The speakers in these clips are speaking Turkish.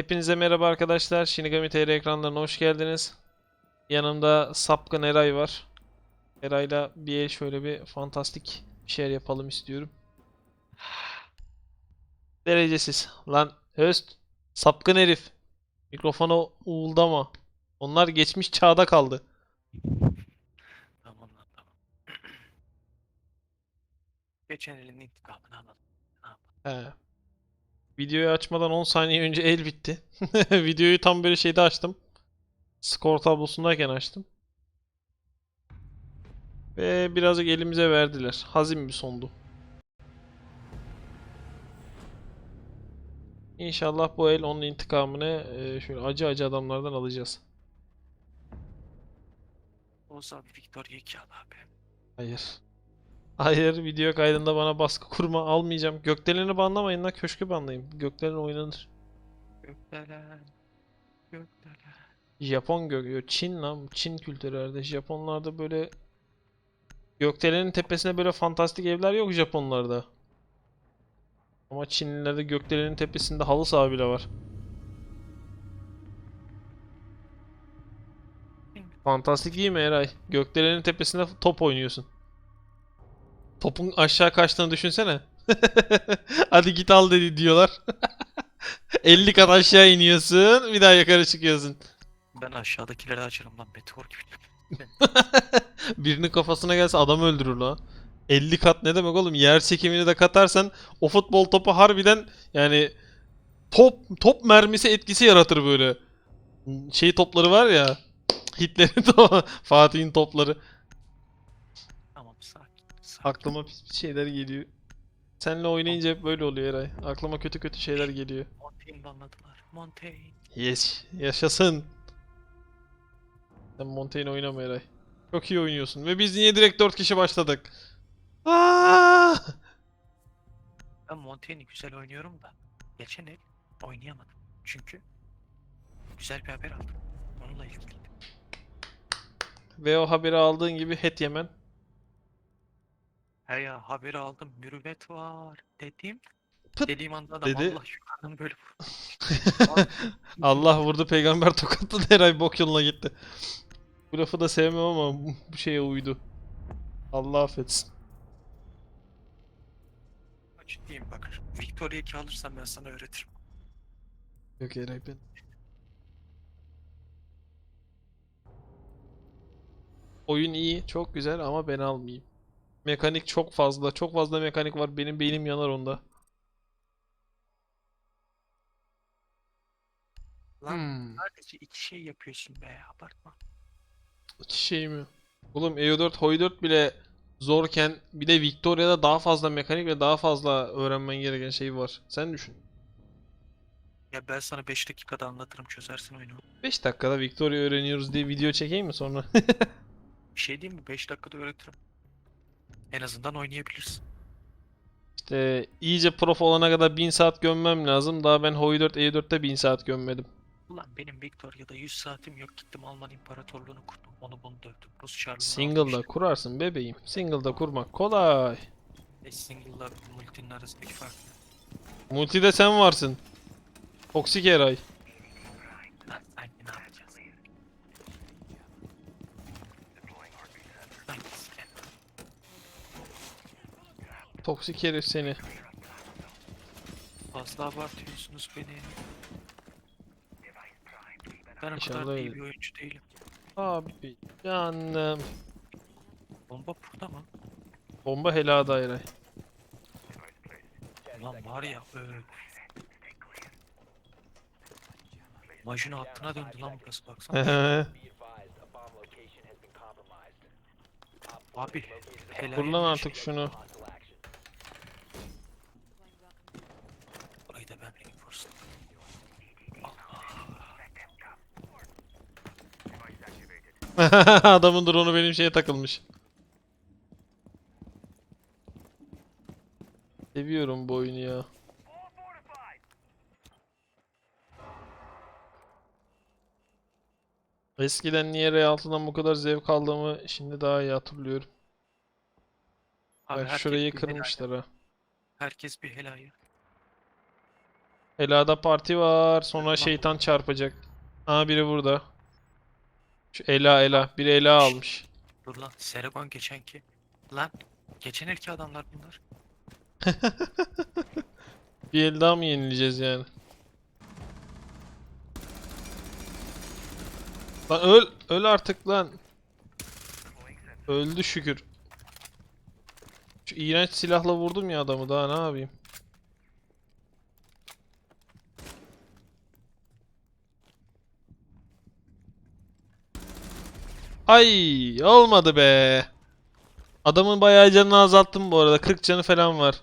Hepinize merhaba arkadaşlar. Shinigami TR ekranlarına hoş geldiniz. Yanımda Sapkın Eray var. Eray'la bir şöyle bir fantastik bir şeyler yapalım istiyorum. Derecesiz. Lan Höst. Sapkın herif. Mikrofona uğuldama. Onlar geçmiş çağda kaldı. Tamam lan tamam. Geçen elin intikamını alalım. He. Videoyu açmadan 10 saniye önce el bitti. Videoyu tam böyle şeyde açtım. Skor tablosundayken açtım. Ve birazcık elimize verdiler. Hazin bir sondu. İnşallah bu el onun intikamını e, şöyle acı acı adamlardan alacağız. Oğuz abi Victoria 2 al abi. Hayır. Hayır, video kaydında bana baskı kurma almayacağım. Gökdelen'i banlamayın lan, köşkü banlayın. Gökdelen oynanır. Gökdelen. Gökdelen. Japon gök, yo, Çin lan, Çin kültürü herhalde. Japonlarda böyle Gökdelenin tepesine böyle fantastik evler yok Japonlarda. Ama Çinlilerde Gökdelenin tepesinde halı saha bile var. Fantastik değil mi Eray? Gökdelenin tepesinde top oynuyorsun. Topun aşağı kaçtığını düşünsene. Hadi git al dedi diyorlar. 50 kat aşağı iniyorsun, bir daha yukarı çıkıyorsun. Ben aşağıdakileri açarım lan meteor gibi. Birinin kafasına gelse adam öldürür lan. 50 kat ne demek oğlum? Yer çekimini de katarsan o futbol topu harbiden yani top top mermisi etkisi yaratır böyle. Şey topları var ya. Hitler'in to- Fatih'in topları. Aklıma pis pis şeyler geliyor. Seninle oynayınca hep böyle oluyor Eray. Aklıma kötü kötü şeyler geliyor. Montaigne banladılar. Montaigne. Yes, yaşasın. Sen Montaigne oynama Eray. Çok iyi oynuyorsun ve biz niye direkt 4 kişi başladık? Aa! Ben Montaigne'i güzel oynuyorum da. Geçen el oynayamadım. Çünkü güzel bir haber aldım. Onunla ilgili. Ve o haberi aldığın gibi het yemen. He ya haberi aldım. Mürüvvet var. Dedim. Pıt Dediğim anda adam dedi. Allah yukarıdan böyle vurdu. Allah vurdu peygamber tokatladı Eray bok yoluna gitti. Bu lafı da sevmem ama bu- bu şeye uydu. Allah affetsin. Ciddiyim bak. Victoria 2 alırsam ben sana öğretirim. Yok Eray ben. Oyun iyi, çok güzel ama ben almayayım. Mekanik çok fazla, çok fazla mekanik var. Benim beynim yanar onda. Lan Hmm. sadece iki şey yapıyorsun be abartma. İki şey mi? Oğlum EU4, HOI4 bile zorken bir de Victoria'da daha fazla mekanik ve daha fazla öğrenmen gereken şey var. Sen düşün. Ya ben sana 5 dakikada anlatırım çözersin oyunu. 5 dakikada Victoria öğreniyoruz diye video çekeyim mi sonra? Bir şey diyeyim mi? 5 dakikada öğretirim. En azından oynayabilirsin. İşte iyice prof olana kadar 1000 saat gömmem lazım. Daha ben HOI4, EU4'te 1000 saat gömmedim. Ulan benim Victoria'da 100 saatim yok. Gittim Alman İmparatorluğunu kurdum. Onu bunu dövdüm. Rus Çarlığını Single'da kurarsın bebeğim. Single'da kurmak kolay. E single'la multinin arasındaki fark ne? Multide sen varsın. Toksik Eray. Lan sanki ne yapacağız? Sanki siken. Toksik herif seni. Fazla abartıyorsunuz beni. Ben o İnşallah kadar iyi öyle. bir oyuncu değilim. Abi canım. Bomba burada mı? Bomba helada Eray. Lan var ya öyle. Majun hattına döndü lan burası baksana. Abi helal Kur lan olsun. artık şunu. Burayı da ben reinforce'ladım. Adamın drone'u benim şeye takılmış. Seviyorum bu oyunu ya. Eskiden niye R6'dan bu kadar zevk aldığımı şimdi daha iyi hatırlıyorum. Abi Bak şurayı kırmışlar ha. Herkes bir helal ya. Ela'da parti var. Sonra şeytan çarpacak. Aa biri burada. Şu Ela Ela. Biri Ela almış. Dur lan Seragon geçenki. Lan geçen elki adamlar bunlar. Bir el daha mı yenileceğiz yani? Lan öl, öl artık lan. Öldü şükür. Şu iğrenç silahla vurdum ya adamı daha ne yapayım? Ay olmadı be. Adamın bayağı canını azalttım bu arada. 40 canı falan var.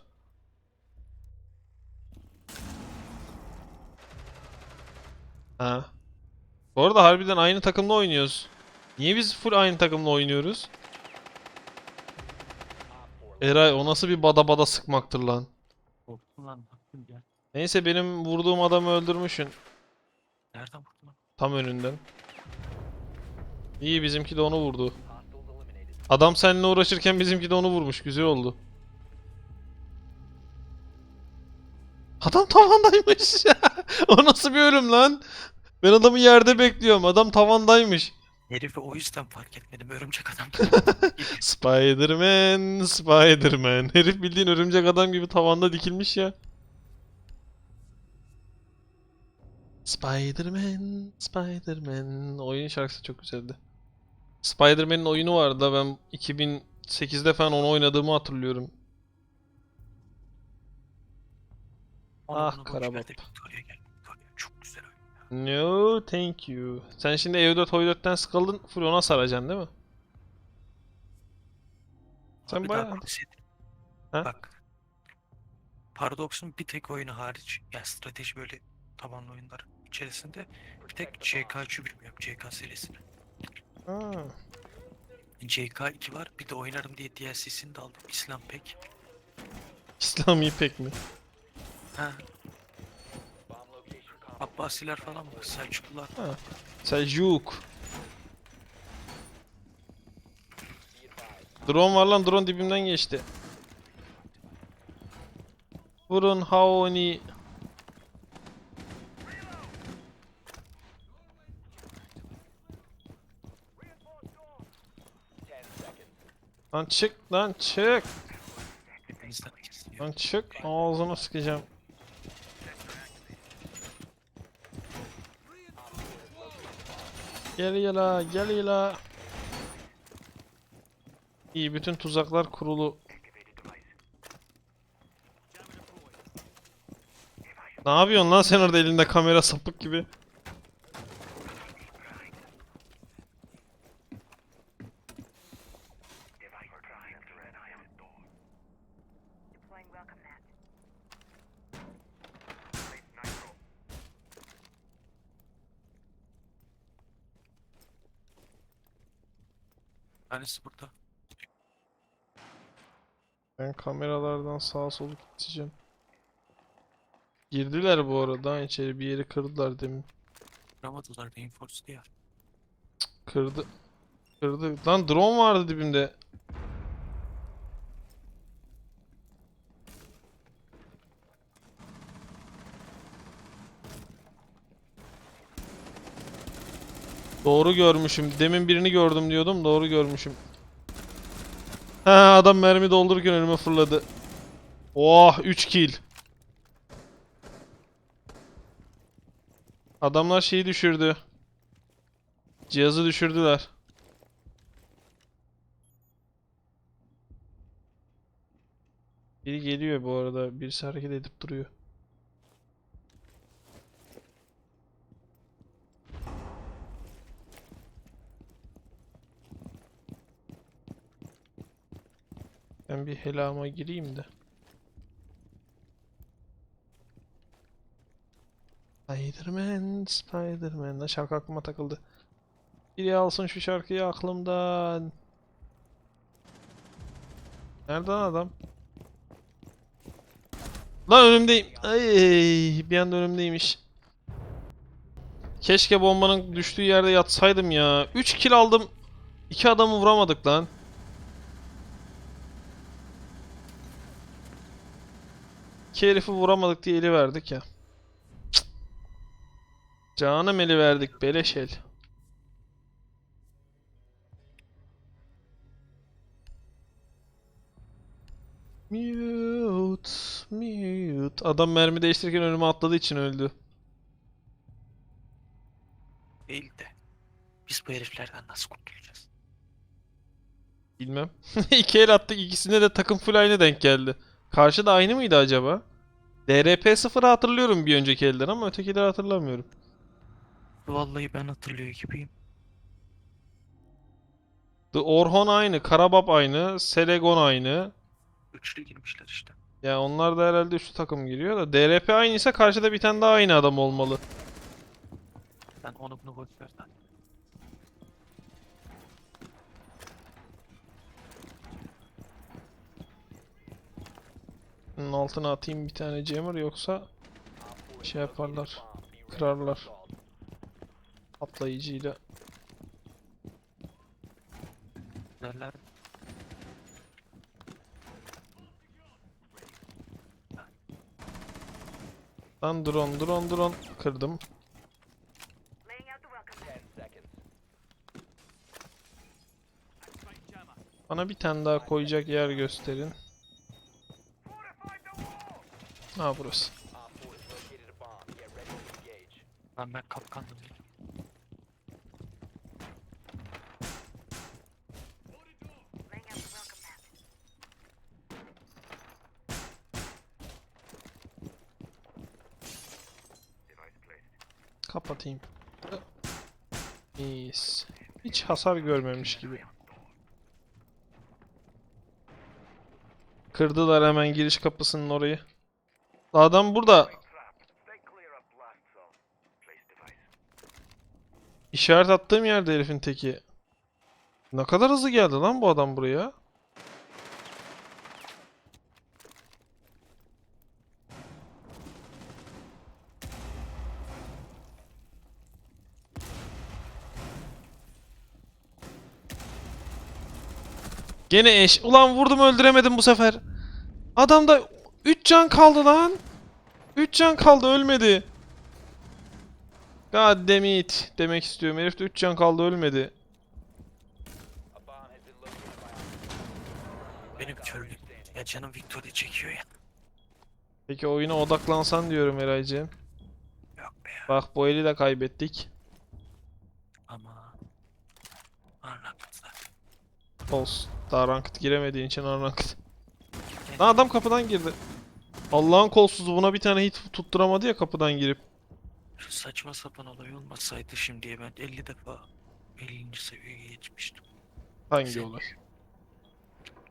Ha. Bu arada harbiden aynı takımla oynuyoruz. Niye biz full aynı takımla oynuyoruz? Eray o nasıl bir bada bada sıkmaktır lan. Korktum lan baktım ya. Neyse benim vurduğum adamı öldürmüşsün. Nereden vurdun lan? Tam önünden. İyi bizimki de onu vurdu. Adam seninle uğraşırken bizimki de onu vurmuş. Güzel oldu. Adam tavandaymış. o nasıl bir ölüm lan? Ben adamı yerde bekliyorum. Adam tavandaymış. Herifi o yüzden fark etmedim. Örümcek adam. Spider-Man, Spider-Man. Herif bildiğin örümcek adam gibi tavanda dikilmiş ya. Spider-Man, Spider-Man. Oyun şarkısı çok güzeldi. Spider-Man'in oyunu vardı da ben 2008'de falan onu oynadığımı hatırlıyorum. Ah, Karabap. çok güzel oyun. No, thank you. Sen şimdi evde toiletten sıkıldın, full ona saracaksın değil mi? Sen Abi bayağı- şey- Ha? Bak. Paradox'un bir tek oyunu hariç ya strateji böyle tabanlı oyunlar içerisinde bir tek CK3'ü bilmiyorum CK serisini. Ha. CK2 var bir de oynarım diye DLC'sini de aldım İslam pek. İslami pek mi? Ha. Abbasiler falan var Selçuklular. Seljuk. Drone var lan drone dibimden geçti. Vurun Haoni. Lan çık lan çık. Lan çık ağzını sıkacağım. Gel yala gel yala. İyi bütün tuzaklar kurulu. Ne yapıyorsun lan sen orada elinde kamera sapık gibi? Tanesi burada. Ben kameralardan sağa solu gideceğim. Girdiler bu arada içeri bir yeri kırdılar demin. Kıramadılar Reinforce diye. Kırdı. Kırdı. Lan drone vardı dibimde. Doğru görmüşüm. Demin birini gördüm diyordum. Doğru görmüşüm. Ha adam mermi doldururken önüme fırladı. Oh 3 kill. Adamlar şeyi düşürdü. Cihazı düşürdüler. Biri geliyor bu arada. Birisi hareket edip duruyor. Ben bir helama gireyim de. Spiderman, Spiderman. Lan şarkı aklıma takıldı. Biri alsın şu şarkıyı aklımdan. Nereden adam? Lan önümdeyim. Ay, bir anda önümdeymiş. Keşke bombanın düştüğü yerde yatsaydım ya. 3 kill aldım. 2 adamı vuramadık lan. İki herifi vuramadık diye eli verdik ya. Canım eli verdik beleş el. Mute, mute. Adam mermi değiştirirken önüme atladığı için öldü. Değil de. Biz bu heriflerden nasıl kurtulacağız? Bilmem. İki el attık ikisinde de takım full aynı denk geldi. Karşıda aynı mıydı acaba? DRP 0'ı hatırlıyorum bir önceki elden ama ötekileri hatırlamıyorum. Vallahi ben hatırlıyor gibiyim. The Orhon aynı, Karabab aynı, Selegon aynı. Üçlü girmişler işte. Ya onlar da herhalde üçlü takım giriyor da DRP aynıysa karşıda bir tane daha aynı adam olmalı. Sen onu bunu boş ver Bunun altına atayım bir tane jammer yoksa şey yaparlar. Kırarlar. Patlayıcıyla. Derler. Lan drone drone drone kırdım. Bana bir tane daha koyacak yer gösterin. Ha burası. Lan ben mat. Kapatayım. Mis. Hiç hasar görmemiş gibi. Kırdılar hemen giriş kapısının orayı. Adam burada. İşaret attığım yerde herifin teki. Ne kadar hızlı geldi lan bu adam buraya. Gene eş. Ulan vurdum öldüremedim bu sefer. Adamda 3 can kaldı lan. 3 can kaldı ölmedi. God damn it demek istiyorum. Herifte 3 can kaldı ölmedi. Benim körlüğüm. Ya canım Victoria çekiyor ya. Peki oyuna odaklansan diyorum Eraycığım. Yok be ya. Bak bu eli de kaybettik. Ama. Anlattı. Olsun. Daha ranked giremediğin için unranked. Lan adam kapıdan girdi. Allah'ın kolsuzu buna bir tane hit tutturamadı ya kapıdan girip. Şu saçma sapan olay olmasaydı şimdiye ben 50 defa 50. seviyeye geçmiştim. Hangi Sen- olay?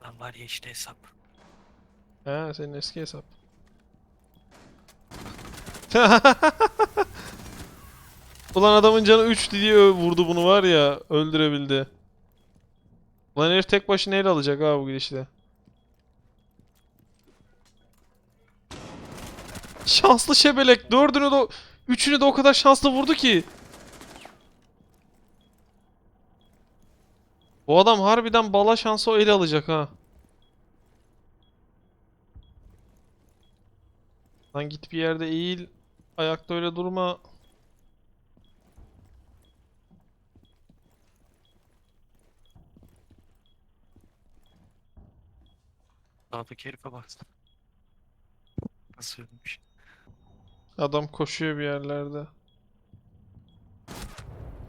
Lan var ya işte hesap. He senin eski hesap. Ulan adamın canı 3 diye vurdu bunu var ya öldürebildi. Ulan herif tek başına el alacak ha bu gidişle. Şanslı şebelek. Dördünü de üçünü de o kadar şanslı vurdu ki. Bu adam harbiden bala şansı o el alacak ha. Lan git bir yerde eğil. Ayakta öyle durma. Sağdaki herife baksana. Nasıl ölmüş? Adam koşuyor bir yerlerde.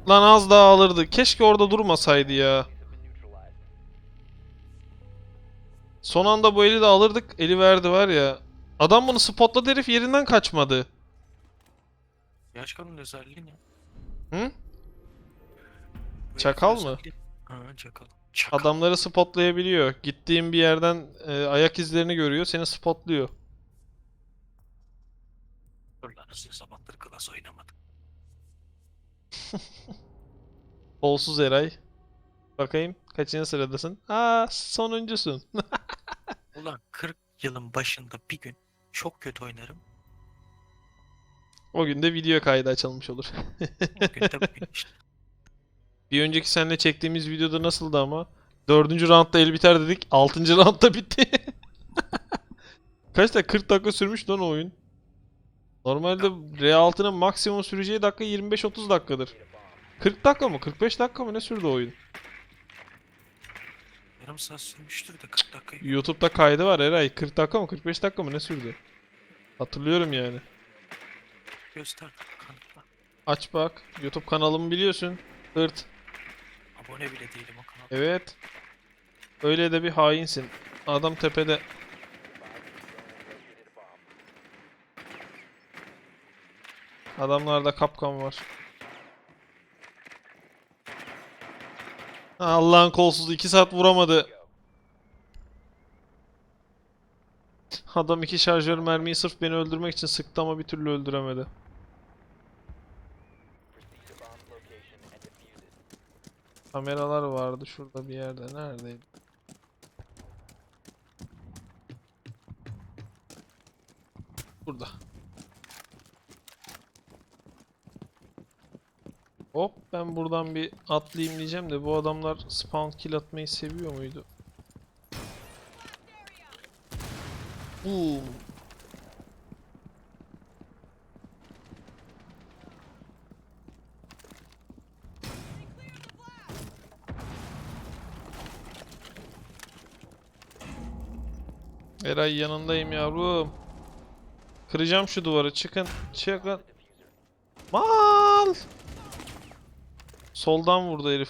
Lan az daha alırdı. Keşke orada durmasaydı ya. Son anda bu eli de alırdık. Eli verdi var ya. Adam bunu spotladı herif yerinden kaçmadı. Yaşkanın özelliği ne? Hı? Çakal mı? Ha çakal. Çakal. Adamları spotlayabiliyor. Gittiğin bir yerden e, ayak izlerini görüyor. Seni spotluyor. Uzun zamandır klas oynamadım. Kolsuz Eray. Bakayım kaçıncı sıradasın? Aa sonuncusun. Ulan 40 yılın başında bir gün çok kötü oynarım. O gün de video kaydı açılmış olur. O gün de bugün işte. Bir önceki seninle çektiğimiz videoda nasıldı ama? Dördüncü roundda el biter dedik. Altıncı roundda bitti. Kaç dakika? 40 dakika sürmüş lan o oyun. Normalde R6'nın maksimum süreceği dakika 25-30 dakikadır. 40 dakika mı? 45 dakika mı? Ne sürdü oyun? Yarım saat sürmüştür de 40 dakika. YouTube'da kaydı var Eray. 40 dakika mı? 45 dakika mı? Ne sürdü? Hatırlıyorum yani. Göster kanıtla. Aç bak. YouTube kanalımı biliyorsun. Hırt. Abone bile değilim o kanala. Evet. Öyle de bir hainsin. Adam tepede. Adamlarda kapkan var. Allah'ın kolsuz 2 saat vuramadı. Adam iki şarjör mermiyi sırf beni öldürmek için sıktı ama bir türlü öldüremedi. Kameralar vardı şurada bir yerde. Neredeydi? Burada. Hop ben buradan bir atlayayım diyeceğim de bu adamlar spawn kill atmayı seviyor muydu? Boom. Eray yanındayım yavrum. Kıracağım şu duvarı. Çıkın. Çıkın. Mal. Soldan vurdu herif.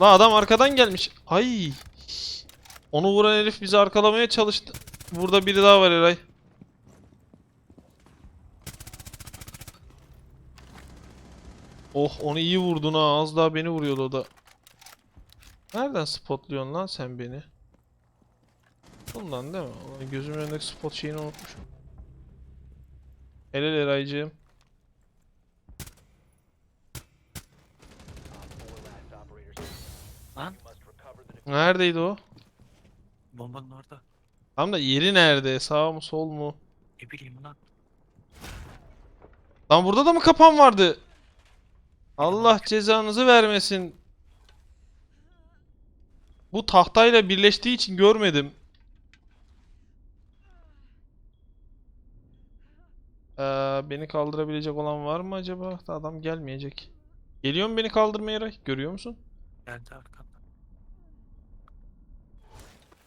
La adam arkadan gelmiş. Ay. Onu vuran herif bizi arkalamaya çalıştı. Burada biri daha var Eray. Oh onu iyi vurdun ha. Az daha beni vuruyordu o da. Nereden spotluyorsun lan sen beni? Bundan değil mi? Gözümün önündeki spot şeyini unutmuşum. Helal Eraycığım. Lan Neredeydi o? bombanın orada. Tam da yeri nerede? Sağ mı sol mu? Ne bileyim lan. Lan burada da mı kapan vardı? Allah cezanızı vermesin. Bu tahtayla birleştiği için görmedim. Ee, beni kaldırabilecek olan var mı acaba? Adam gelmeyecek. Geliyor mu beni kaldırmaya? Görüyor musun? Geldi arkamdan.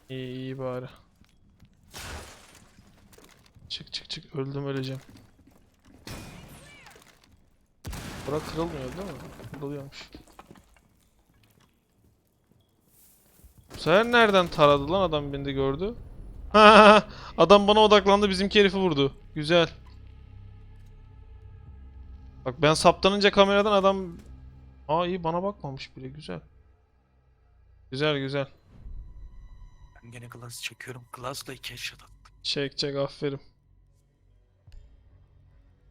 İyi iyi bari. Çık çık çık öldüm öleceğim. Bura kırılmıyor değil mi? Kırılıyormuş. Bu sefer nereden taradı lan adam beni de gördü? adam bana odaklandı bizimki herifi vurdu. Güzel. Bak ben saptanınca kameradan adam... Aa iyi bana bakmamış bile güzel. Güzel güzel. Ben gene glass çekiyorum. Glass'la iki headshot attım. Çek çek aferin.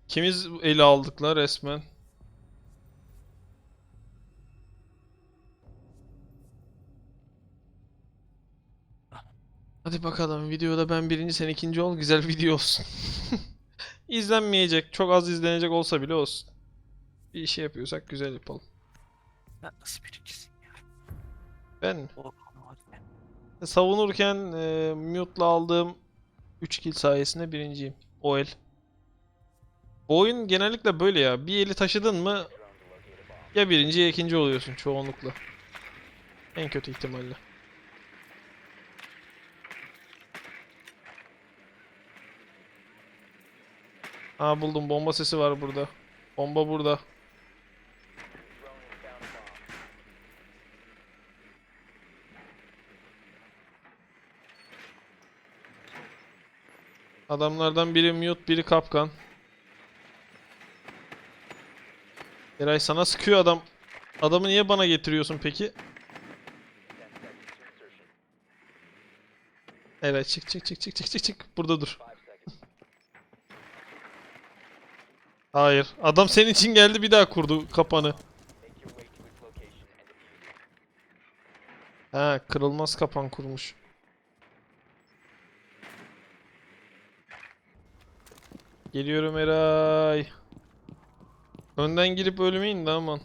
Kimiz ele aldık la resmen. Hadi bakalım videoda ben birinci sen ikinci ol güzel video olsun. İzlenmeyecek çok az izlenecek olsa bile olsun. Bir işi yapıyorsak güzel yapalım. Sen nasıl birincisin ya? Ben mi? Ben. savunurken e, mute'la aldığım 3 kill sayesinde birinciyim. O el. Bu oyun genellikle böyle ya. Bir eli taşıdın mı ya birinci ya ikinci oluyorsun çoğunlukla. En kötü ihtimalle. Aa buldum bomba sesi var burada. Bomba burada. Adamlardan biri mute, biri kapkan. Eray sana sıkıyor adam. Adamı niye bana getiriyorsun peki? Eray çık çık çık çık çık çık çık. Burada dur. Hayır. Adam senin için geldi bir daha kurdu kapanı. Ha, kırılmaz kapan kurmuş. Geliyorum Eray. Önden girip ölmeyin de aman.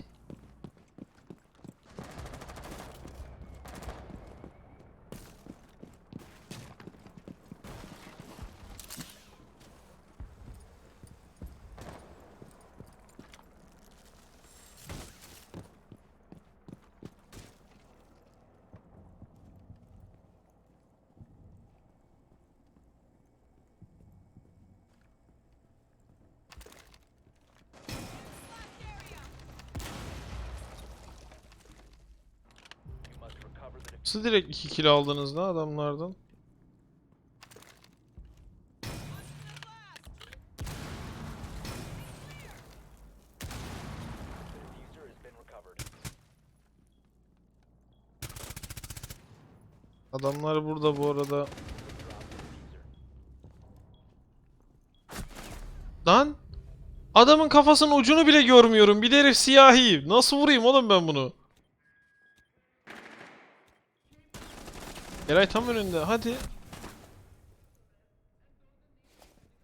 Nasıl direkt 2 kill aldınız lan adamlardan? Adamlar burada bu arada. Lan! Adamın kafasının ucunu bile görmüyorum. Bir de herif siyahi. Nasıl vurayım oğlum ben bunu? Eray tam önünde. Hadi.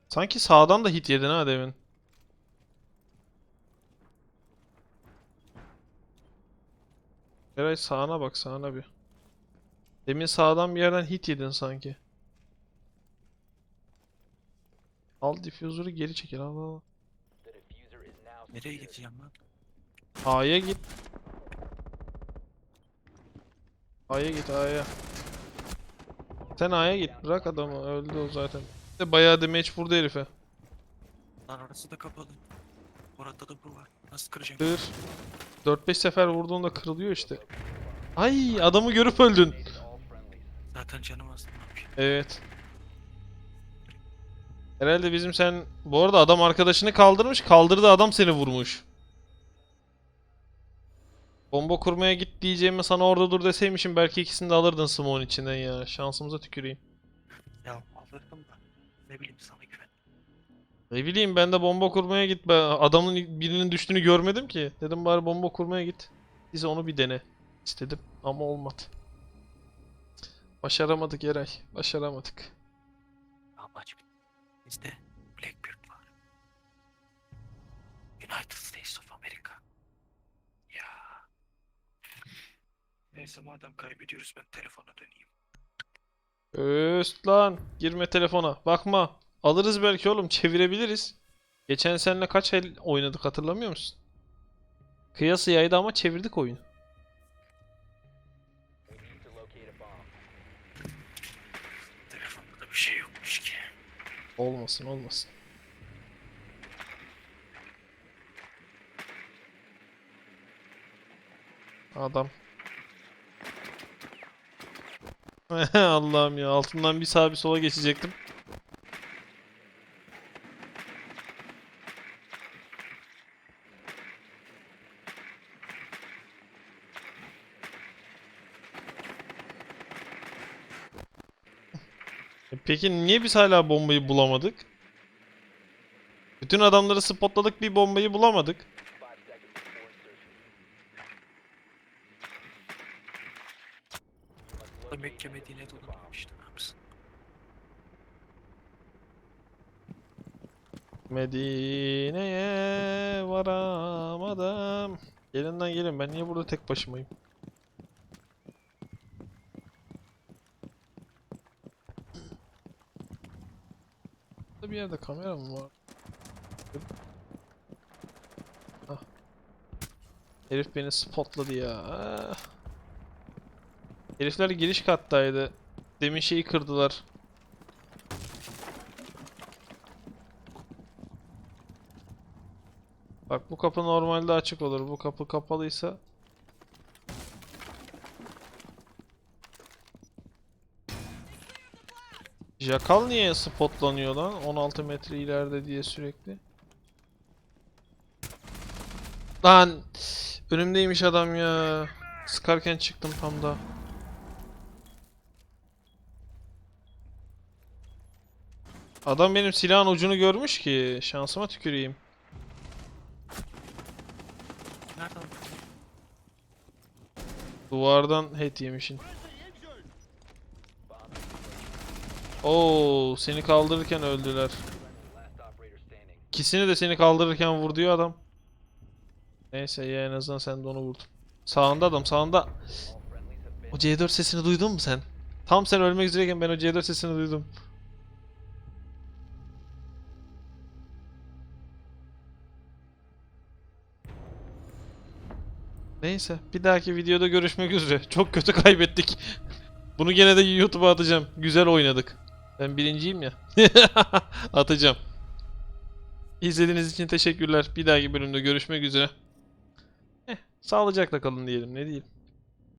Sanki sağdan da hit yedin ha demin. Eray sağına bak sağına bir. Demin sağdan bir yerden hit yedin sanki. Al diffuser'ı geri çekil al al. Nereye gideceğim lan? A'ya git. A'ya git A'ya. Sen A'ya git. Bırak adamı. Öldü o zaten. De bayağı damage vurdu herife. Lan orası da kapalı. Orada da bu var. Nasıl kıracağım? Kır. 4-5 sefer vurduğunda kırılıyor işte. Ay adamı görüp öldün. Zaten canım az. Evet. Herhalde bizim sen... Bu arada adam arkadaşını kaldırmış. Kaldırdı adam seni vurmuş. Bomba kurmaya git diyeceğime sana orada dur deseymişim belki ikisini de alırdın smoke'un içinden ya. Şansımıza tüküreyim. Ya alırdım da. Ne bileyim sana güven. Ne bileyim ben de bomba kurmaya git. Ben adamın birinin düştüğünü görmedim ki. Dedim bari bomba kurmaya git. Bize onu bir dene. istedim ama olmadı. Başaramadık Eray. Başaramadık. Amaç. Bizde Blackbeard var. United States of America. Ya. Neyse madem kaybediyoruz ben telefona döneyim. Öst lan. Girme telefona. Bakma. Alırız belki oğlum. Çevirebiliriz. Geçen seninle kaç el oynadık hatırlamıyor musun? Kıyası yaydı ama çevirdik oyunu. Telefonda da bir şey yokmuş ki. Olmasın olmasın. Adam. Allah'ım ya altından bir sağa bir sola geçecektim. E Peki niye biz hala bombayı bulamadık? Bütün adamları spotladık bir bombayı bulamadık. Mekke Medine'ye dolanmıştı ne yapsın? Medine'ye varamadım. Gelin lan gelin ben niye burada tek başımayım? Burada bir yerde kamera mı var? Ah. Herif beni spotladı ya. Ah. Herifler giriş kattaydı. Demin şeyi kırdılar. Bak bu kapı normalde açık olur. Bu kapı kapalıysa Jakal niye spotlanıyor lan? 16 metre ileride diye sürekli. Lan önümdeymiş adam ya. Sıkarken çıktım tam da. Adam benim silahın ucunu görmüş ki şansıma tüküreyim. Nereden? Duvardan head yemişin. Oo, seni kaldırırken öldüler. İkisini de seni kaldırırken vurdu ya adam. Neyse ya en azından sen de onu vurdun. Sağında adam sağında. O C4 sesini duydun mu sen? Tam sen ölmek üzereyken ben o C4 sesini duydum. Neyse bir dahaki videoda görüşmek üzere. Çok kötü kaybettik. Bunu gene de YouTube'a atacağım. Güzel oynadık. Ben birinciyim ya. Atacağım. İzlediğiniz için teşekkürler. Bir dahaki bölümde görüşmek üzere. Eh, sağlıcakla kalın diyelim. Ne diyeyim.